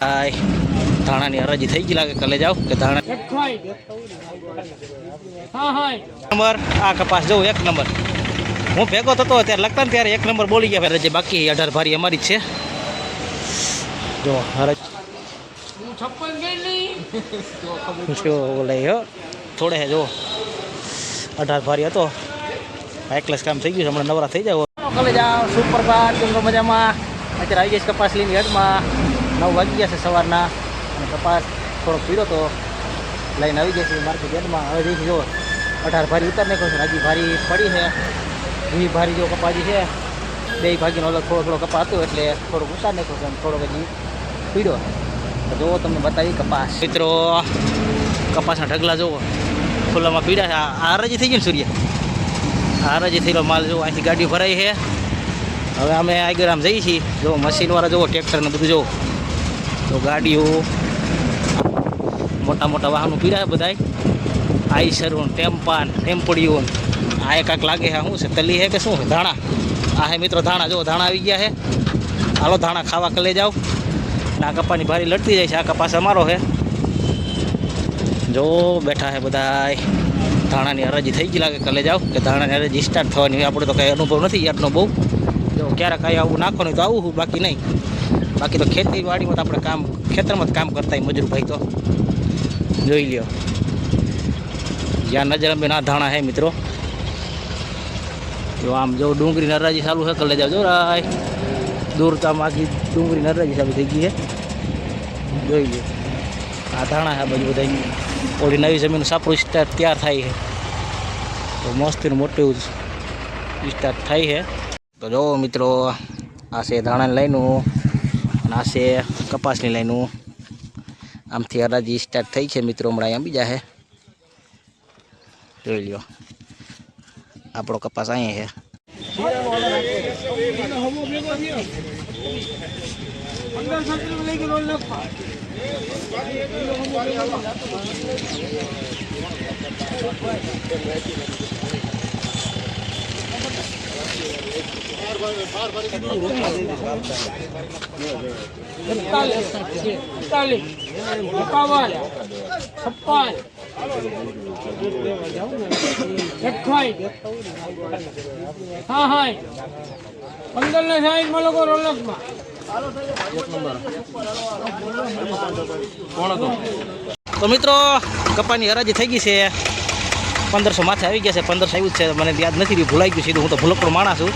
હાય ધાણાની હરાજી થઈ ગઈ લાગે કલે જાવ કે ધાણા હા હા. નંબર આ કપાસ જવું એક નંબર. હું ભેગો થતો ત્યારે લગતા ને ત્યારે એક નંબર બોલી ગયા રજે બાકી અઢાર ભારી અમારી જ છે. જો હરજ થોડે હે જો. અઢાર ભારી હતો. એકલેસ કામ થઈ ગયું છે હમણાં નવરા થઈ જાવ. કલે જાઓ સુપર છો મજામાં. અત્યારે આવી જઈશ કપાસ લઈને હેડમાં. નવ વાગી ગયા છે સવારના અને કપાસ થોડોક પીળો તો લઈને આવી જશે માર્કેટ યાર્ડમાં. હવે જઈશ જો અઢાર ભારી ઉતાર નાખ્યો છે હજી ભારી પડી છે. વીસ ભારી જો કપાજી છે, બે ભાગીનો અલગ થોડો થોડો કપા હતો એટલે થોડોક ઉતાર નાખ્યો છે થોડોક હજી પીળો જો તમને બતાવી કપાસ. મિત્રો, કપાસના ઢગલા જુઓ. ખુલ્લામાં પીડા છે. રજી થઈ ગયું સૂર્ય? આ હરાજી થયેલો માલ જુઓ અહીંથી ગાડી ભરાઈ છે. હવે અમે આગળ આમ જઈએ છીએ. જો મશીનવાળા જુઓ, ટ્રેક્ટર ને બધું જુઓ. તો ગાડીઓ, મોટા મોટા વાહનો પીડા છે બધાય આઈસરો ને ટેમ્પા ને ટેમ્પડીઓ ને. આ એક કાંક લાગે છે શું છે, તલી છે કે શું છે? ધાણા. આ હે મિત્રો ધાણા, જો ધાણા આવી ગયા છે. હાલો ધાણા ખાવા કલે જાઓ. ને આ કપાની ભારી લડતી જાય છે, આ કપાસ અમારો છે. જો બેઠા છે બધાય. ધાણાની હરાજી થઈ ગઈ લાગે, કલે જાઓ. કે ધાણાની હરાજી સ્ટાર્ટ થવાની હોય. આપણે તો કંઈ અનુભવ નથી, યારનો બહુ. જો ક્યારેક કાંઈ આવું નાખવાનું હોય તો આવું બાકી નહીં. બાકી તો ખેતીવાડીમાં તો આપણે કામ ખેતરમાં જ કામ કરતા હોય મજૂર ભાઈ તો. જોઈ લ્યો. જ્યાં નજર અંબે ના ધાણા હે મિત્રો. જો આમ જો ડુંગળી નરાજી ચાલુ છે કલે જાવ જો રાય. દૂર તો આમ આખી ડુંગળી નરાજી ચાલુ થઈ ગઈ છે જોઈ લ્યો. આ ધાણા છે બધું બધા ઓલી નવી જમીન સાપરું સ્ટાર્ટ તૈયાર થાય છે. તો મસ્તીનું મોટું એવું સ્ટાર્ટ થાય છે. તો જો મિત્રો, આ છે ધાણાની લાઈનું અને આ છે કપાસની લાઈનું આમથી હરાજી સ્ટાર્ટ થઈ છે મિત્રો, હમણાં અહીંયા બીજા છે. જોઈ લ્યો. આપણો કપાસ અહીંયા છે. હા હા પંદર ને સાઈઠમાં લોકો રોલકમાં તો મિત્રો, કપાની હરાજી થઈ ગઈ છે. પંદરસો માથે આવી ગયા છે. પંદરસો આવ્યું જ છે. મને યાદ નથી ભૂલાઈ ગયું સીધું હું તો ભૂલકડો માણસ છું.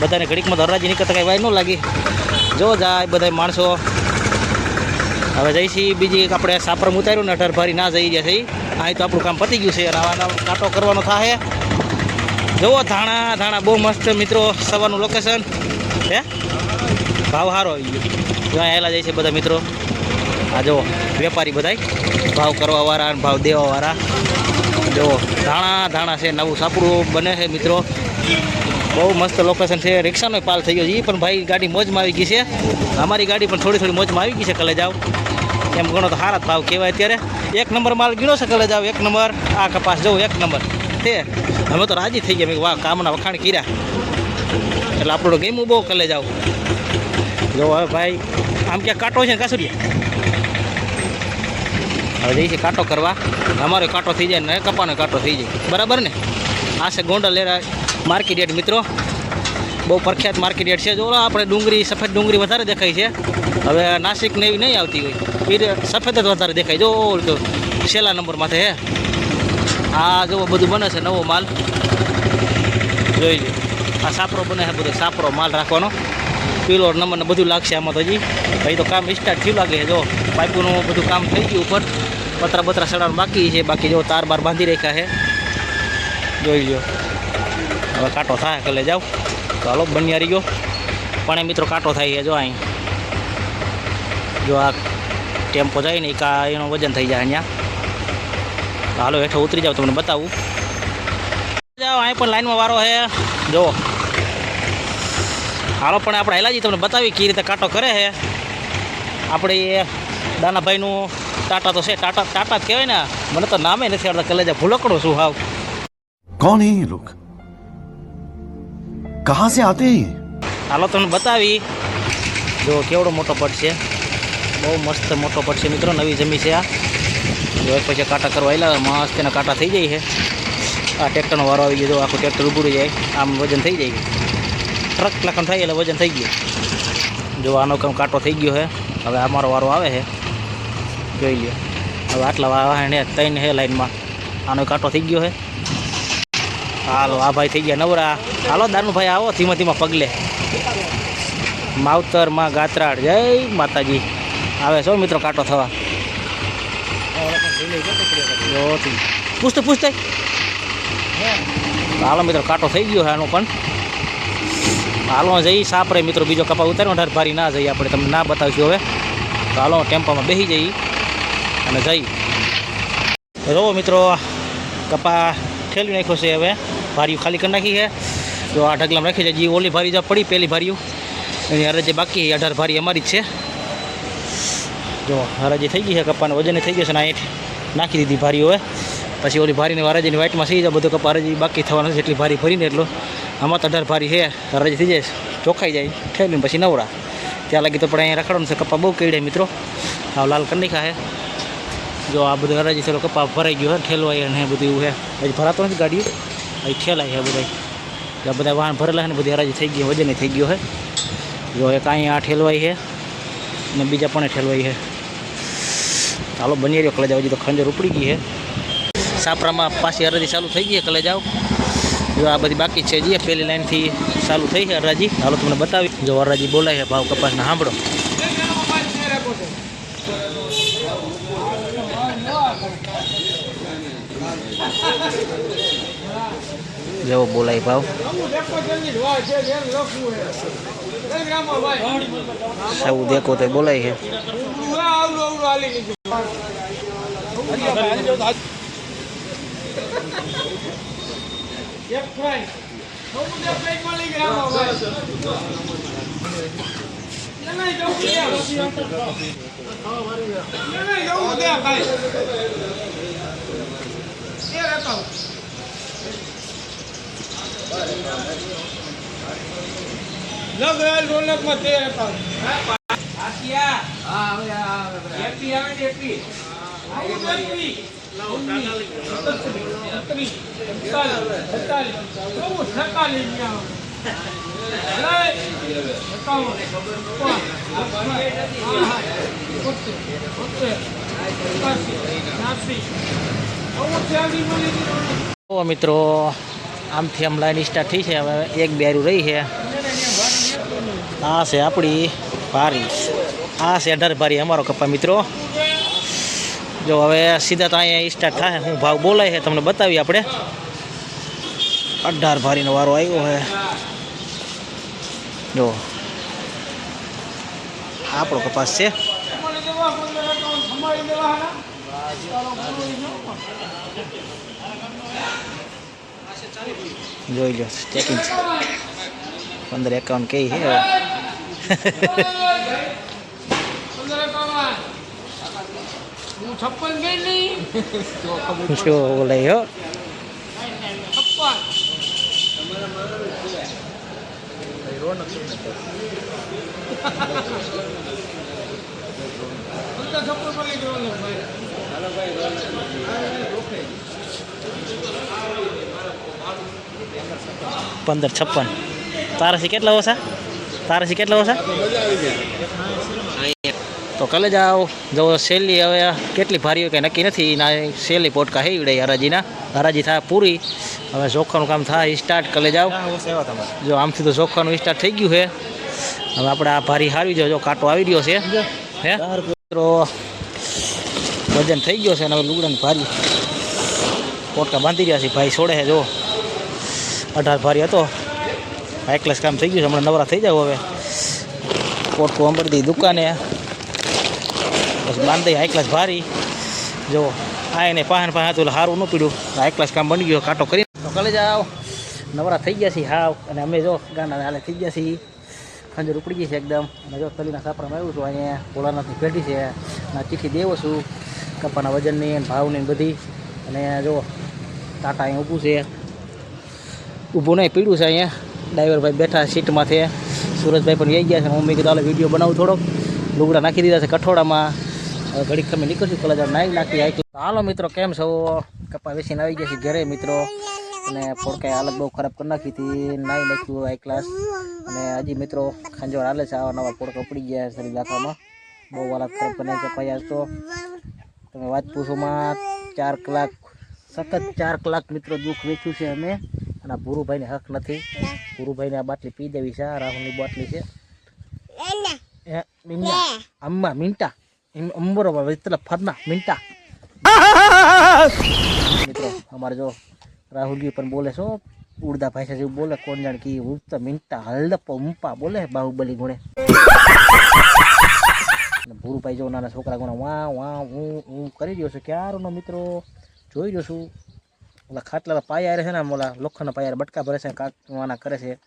બધાને ઘડીકમાં તો હરાજી નીકળતા કાંઈ વાય ન લાગી. જો જાય બધા માણસો. હવે જઈશી બીજી એક આપણે સાપરમ ઉતાર્યું ને અઢાર ભારી ના જઈ ગયા છે. અહીં તો આપણું કામ પતી ગયું છે અને આવાનો કાંટો કરવાનો થાય જુઓ ધાણા ધાણા બહુ મસ્ત મિત્રો, સવારનું લોકેશન હે? ભાવ સારો આવી ગયો. આવેલા જાય છે બધા મિત્રો. આ જુઓ, વેપારી બધાય. ભાવ કરવાવાળા અને ભાવ દેવાવાળા. જુઓ, ધાણા ધાણા છે, નવું સાપડું બને છે મિત્રો. બહુ મસ્ત લોકેશન છે. રિક્ષાનો પાલ થઈ ગયો છે. એ પણ ભાઈ ગાડી મોજમાં આવી ગઈ છે. અમારી ગાડી પણ થોડી થોડી મોજમાં આવી ગઈ છે કલે જાવ એમ ગણો તો હારા ભાવ કહેવાય અત્યારે. એક નંબર માલ ગીણો છે કલે જાવ એક નંબર આ કપાસ જવું એક નંબર. તે અમે તો રાજી થઈ ગયા. વાહ, કામના વખાણ કર્યા. એટલે આપણું ગેમ બહુ કલે જાવ જો હવે ભાઈ, આમ ક્યાં કાંટો છે કાસુરિયા? હવે જઈ છે કાંટો કરવા. અમારો કાંટો થઈ જાય ને કપાનો કાંટો થઈ જાય. બરાબર ને? આ છે ગોંડલ એરા માર્કેટ મિત્રો. બહુ પ્રખ્યાત માર્કેટ યાર્ડ છે. જો આપણે ડુંગળી, સફેદ ડુંગળી વધારે દેખાય છે. હવે નાસિક ને એવી નહીં આવતી હોય. એ સફેદ જ વધારે દેખાય. જો તો છેલ્લા નંબર માથે હે. આ જો બધું બને છે નવો માલ. જોઈ લો. આ સાપરો બને છે બધો, સાપરો માલ રાખવાનો. પીલો નંબર બધું લાગશે આમાં તો હજી ભાઈ તો કામ સ્ટાર્ટ થયું લાગે છે, જો. પાઇપોનું બધું કામ થઈ ગયું ઉપર. પતરા બતરા સડવાનું બાકી છે. બાકી જો તાર બાર બાંધી રાખ્યા છે. જોઈ લ્યો હવે કાંટો થાય કલે જાવ તો હાલો બનિયારી ગયો. પણ એ મિત્રો કાંટો થાય છે, જો અહીં. જો આ ટેમ્પો જાય ને કા એનું વજન થઈ જાય અહીંયા. હાલો હેઠો ઉતરી જાવ તમને બતાવું. જાઓ, અહીં પણ લાઈનમાં વારો છે. જો. હાલો, પણ આપણે હેલાજી તમને બતાવી કઈ રીતે કાંટો કરે છે. આપણે દાનાભાઈનું ટાટા તો છે, ટાટા ટાટા જ કહેવાય ને. મને તો નામે નથી આવડતા, કલેજા ભૂલકડો શું હાવ. કોણ એ લોકો? कहां से आते हैं ये હાલો તમને બતાવી જો કેવડો મોટો પટ છે બહુ મસ્ત મોટો પડશે મિત્રો નવી જમી છે આ જો એક પછી કાંટા કરવા આવેલા મસ્ત એના કાંટા થઈ જાય છે આ ટ્રેક્ટરનો વારો આવી ગયો જો આખું ટ્રેક્ટર ઊભું રહી જાય આમ વજન થઈ જાય ટ્રક લખન થાય એટલે વજન થઈ ગયું જો આનો કામ કાંટો થઈ ગયો છે હવે અમારો વારો આવે છે જોઈ લ્યો હવે આટલા વાહન હે ત્રણ હે લાઈનમાં આનો કાંટો થઈ ગયો છે હાલો, આ ભાઈ થઈ ગયા નવરા. હાલો દાનુભાઈ આવો ધીમા ધીમા પગલે. માવતરમાં ગાત્રાડ જય માતાજી. આવે છો મિત્રો કાંટો થવા. પૂછતે પૂછતે. હાલો મિત્રો, કાંટો થઈ ગયો આનો પણ. હાલો જઈ સાપરે મિત્રો બીજો કપા ઉતાર્યો. અઢાર ભારી ના જઈએ આપણે તમને ના બતાવીશું હવે. તો હાલો, ટેમ્પામાં બેસી જઈ અને જઈ. જો મિત્રો કપા ઠેલી નાખ્યો છે હવે. ભારીઓ ખાલી કરી નાખી છે. જો આ ઢગલામાં રાખી છે. જે ઓલી ભારી જો પડી, પેલી ભારીઓ. એની હરાજી બાકી અઢાર ભારી અમારી જ છે. જો હરાજી થઈ ગઈ છે. કપાને વજન થઈ ગયું છે ને આ હેઠ નાખી દીધી ભારી હવે. પછી ઓલી ભારીને હરાજીની વાઇટમાં સહી જાય બધું કપા હરાજી બાકી થવાનું છે. એટલી ભારી ભરીને એટલો. આમાં તો અઢાર ભારી છે. હરાજી થઈ જાય. ચોખાઈ જાય. ઠેલીને પછી નવરા. ત્યાં લાગી તો પણ અહીંયા રખડવાનું છે. કપા બહુ કેડે મિત્રો. હા લાલ કરી નાખ્યા છે. જો આ બધું હરાજી થયેલો કપા ભરાઈ ગયો છે. ઠેલવાય અને બધું એવું છે. હજી ભરાતો નથી ગાડીઓ અહીં ઠેલાય છે બધા આ બધા વાહન ભરેલા છે ને બધી હરાજી થઈ ગઈ, વજન થઈ ગયો છે. જો એક અહીંયા આ ઠેલવાય છે અને બીજા પણ ઠેલવાય છે. ચાલો, બની રહ્યો કલે જાવ હજી તો ખંજર ઉપડી ગઈ છે. સાપરામાં પાછી હરાજી ચાલુ થઈ ગઈ છે કલે જાવ જો આ બધી બાકી છે જે પહેલી લાઈનથી ચાલુ થઈ છે હરાજી. હાલો, તમને બતાવી. જો હરાજી બોલાય છે, ભાવ કપાસના સાંભળો જેવો બોલાય ભાવ સૌ દેખો તો બોલાય છે લગ રોલકમાં તેર હતા એપી આવે ને એપી આવું એપી તો મિત્રો, આમથી આમ લાઈન સ્ટાર્ટ થઈ છે, હવે એક બેરું રહી છે. આ છે આપણી ભારી. આ છે અઢાર ભારી અમારો કપા મિત્રો. જો હવે સીધા તો અહીંયા સ્ટાર્ટ થાય, હું ભાવ બોલાય છે, તમને બતાવી આપણે. અઢાર ભારીનો વારો આવ્યો છે. જો. આપણો કપાસ છે. જોઈ લો ચેકિંગ પંદર એકાઉન્ટ કઈ છે હવે હું છપ્પન ગઈ નહીં જો બોલાય હો છપ્પન પંદર છપ્પન. તારાસી કેટલા ઓછા? તારાસી કેટલા ઓછા? તો કાલે જાઓ જો સહેલી હવે કેટલી ભારી હોય કંઈ નક્કી નથી. ના સેલી પોટકા હે ઈવડે હરાજીના. હરાજી થાય પૂરી. હવે ચોખ્ખાનું કામ થાય સ્ટાર્ટ કાલે જાઓ જો આમથી તો ચોખ્ખાનું સ્ટાર્ટ થઈ ગયું છે. હવે આપણે આ ભારી હારી જો કાંટો આવી રહ્યો છે. હે? મિત્રો વજન થઈ ગયો છે અને હવે લુગડાની ભારી. પોટકા બાંધી રહ્યા છે. ભાઈ છોડે છે જો અઢાર ભારી હતો. એકલેસ ક્લાસ કામ થઈ ગયું છે. હમણાં નવરા થઈ જાવ હવે. પોટકું અંબરદી દુકાને. પછી બાંધી હાઈ ક્લાસ ભારી. જો આ એને પાહન પાહન હતું સારું ન પીડ્યું. આ ક્લાસ કામ બની ગયો. કાંટો કરી તો કાલે જાઓ નવરા થઈ ગયા છીએ હાવ. અને અમે જો ગાના હાલે થઈ ગયા છીએ. ખંજર ઉપડી ગઈ છે એકદમ. અને જો તલીના સાપરામાં આવ્યું છું અહીંયા. ભોળાનાથની પેઢી છે. અને ચીઠી દેવો છું. કપાના વજનની અને ભાવની બધી. અને જો ટાટા અહીંયા ઊભું છે. ઊભું નહીં, પીડ્યું છે અહીંયા. ડ્રાઈવરભાઈ બેઠા સીટમાંથી. સુરજભાઈ પણ જઈ ગયા છે મમ્મી કીધું, હાલો વીડિયો બનાવું થોડોક. લુગડા નાખી દીધા છે કઠોળામાં. ઘડીક તમે નીકળશું કલા જાવ નાઈ નાખી આઈ હાલો મિત્રો, કેમ છો? કપા વેસીને આવી ગયા છે ઘરે મિત્રો. અને ફોડકાએ હાલત બહુ ખરાબ કરી નાખી હતી. નાઈ નાખ્યું હાઈ ક્લાસ અને હજી મિત્રો ખાંજોળ હાલે છે, આવા નવા ફોડકા પડી ગયા છે દાખામાં બહુ હાલત ખરાબ કરી નાખી કપાઈ આજ તો. તમે વાત પૂછોમાં ચાર કલાક સતત ચાર કલાક મિત્રો દુઃખ વેચ્યું છે અમે. અને આ ભૂરુભાઈને હક નથી. ભૂરુભાઈને આ બાટલી પી દેવી છે. રાહુલની બાટલી છે. અમ્મા મિન્ટા અંબરો વિતલા ફરના મિન્ટા મિત્રો, અમારે જો રાહુલજી પણ બોલે છો ઉડદા ભાષા જેવું બોલે, કોણ જાણ કે ઉડતા મિન્ટા હલદપ, ઉંપા બોલે, બાહુબલી ગુણે. ભૂરુભાઈ જો નાના છોકરા ગુણા વાહ વાહ, હું હું કરી રહ્યો છું. ક્યારનો મિત્રો? જોઈ રહ્યો છું. ઓલા ખાટલા પાયા છે ને, આમ ઓલા લોખંડના પાયા બટકા ભરે છે કાકવાના કરે છે.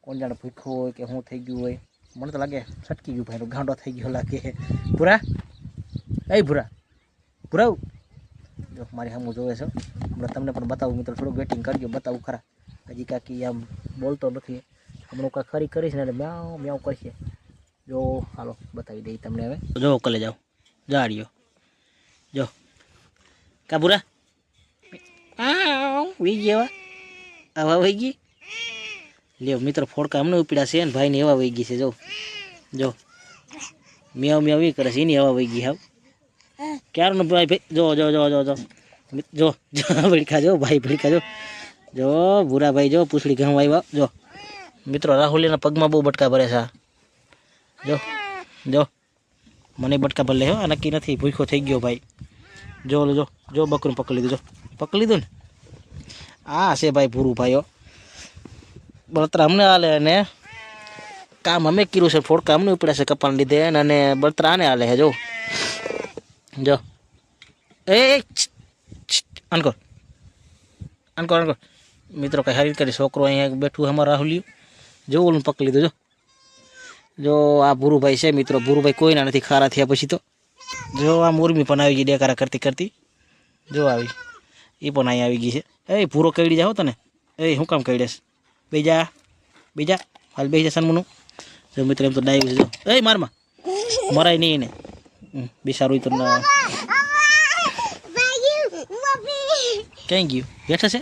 કોણ જાણે ભૂખ્યું હોય કે શું થઈ ગયું હોય. મને તો લાગે છટકી ગયું ભાઈ ગાંડો થઈ ગયો લાગે. ભૂરા? એ ભૂરા. ભૂરાવ જો, મારી સામું જોવે છે. હમણાં તમને પણ બતાવું, મિત્રો થોડું વેટિંગ કરજો, બતાવું ખરા. હજી કાકી આમ બોલતો નથી. હમણાં કાંઈ ખરી કરીશ ને, એટલે મ્યાઉ મ્યાઉ કરશે. જો, હાલો, બતાવી દઈ તમને હવે. જો કલે જાઓ જાડ્યો જો. કા આ વી ગયા આવા વહી ગઈ? લ્યો, મિત્રો, ફોડકા અમને ઉપડ્યા છે ને, ભાઈને એવા વહી ગઈ છે, જો. જો. મેવ મિયાવ એ કરે છે, એની હવા વહી ગઈ, હાવ. ક્યારનો ભાઈ ભાઈ જો જો જો જો જો. જો જો, ભડકા, જો, ભાઈ ભડકા, જો. જો, ભૂરા ભાઈ, જો, પૂછડી ઘઉં આવ્યા જો. મિત્રો, રાહુલીના પગમાં બહુ બટકા ભરે છે. જો જો. મને બટકા ભર લે, હો નક્કી નથી ભૂખો થઈ ગયો ભાઈ. જો લો જો જો બકરું પકડી લીધું, જો. પકડી લીધું ને? આ છે ભાઈ પૂરું ભાઈઓ. બળતરા અમને હાલે અને કામ અમે કર્યું છે, ફોડકા અમને ઉપડ્યા છે કપાણ લીધે અને બળતરા આને હાલે છે, જો. જો. એ અનકોર અનકોર અનકોર મિત્રો કઈ હારી કરી છોકરો અહીંયા બેઠું અમારે રાહુલ્યું. જો ઓલું પકડી લીધું, જો. જો આ ભૂરુભાઈ છે, મિત્રો. ભૂરુભાઈ કોઈના નથી, ખારા થયા પછી તો. જો આ મોરમી પણ આવી ગઈ ડેકારા કરતી કરતી. જો આવી. એ પણ અહીં આવી ગઈ છે. એ ભૂરો કઈડી જાઓ તને. એ હું કામ કઈડેસ બીજા બીજા હાલ બેસી જશે મનું જો મિત્ર એમ તો ડાયું છે. જો. એ મારમાં મરાય નહીં એને. બિસારું તો ના ક્યાં ગયું? બેઠા છે?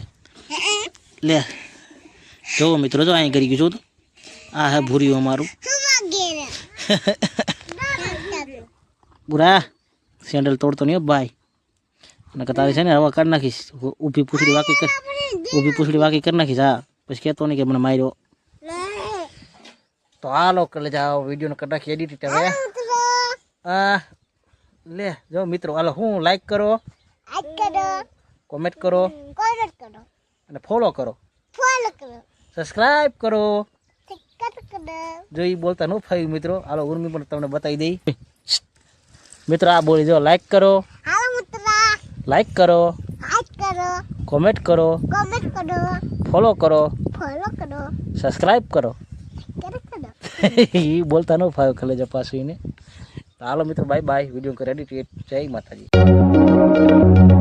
લે. જોવો મિત્રો જો અહીં કરી ગયું જો તો. આ હે ભૂર્યું અમારું બુરા સેન્ડલ તોડતો નહીં ભાઈ. અને તારી છે ને હવા કાઢી નાખીશ. ઊભી પૂછડી વાકી કરી ઊભી પૂછડી વાકી કરી નાખીશ હા. પછી કહેતો નહીં કે મને માર્યો. તો હાલો કરે જાઓ વિડીયોને કરી નાખી એડિટ હવે. આ લે જો મિત્રો હાલો હું લાઈક કરો. કોમેન્ટ કરો. અને ફોલો કરો. સબસ્ક્રાઈબ કરો. જો એ બોલતા ન ફાવ્યું મિત્રો હાલો ઉર્મી પણ તમને બતાવી દઈ. મિત્રો આ બોલી જો લાઈક કરો. લાઈક કરો. કોમેન્ટ કરો. ફોલો કરો. સબસ્ક્રાઈબ કરો. એ બોલતા ન ફાવ્યું ખલે જ પાછું એને. હાલો મિત્રો બાય બાય વીડિયો કરી એડિટ જય માતાજી.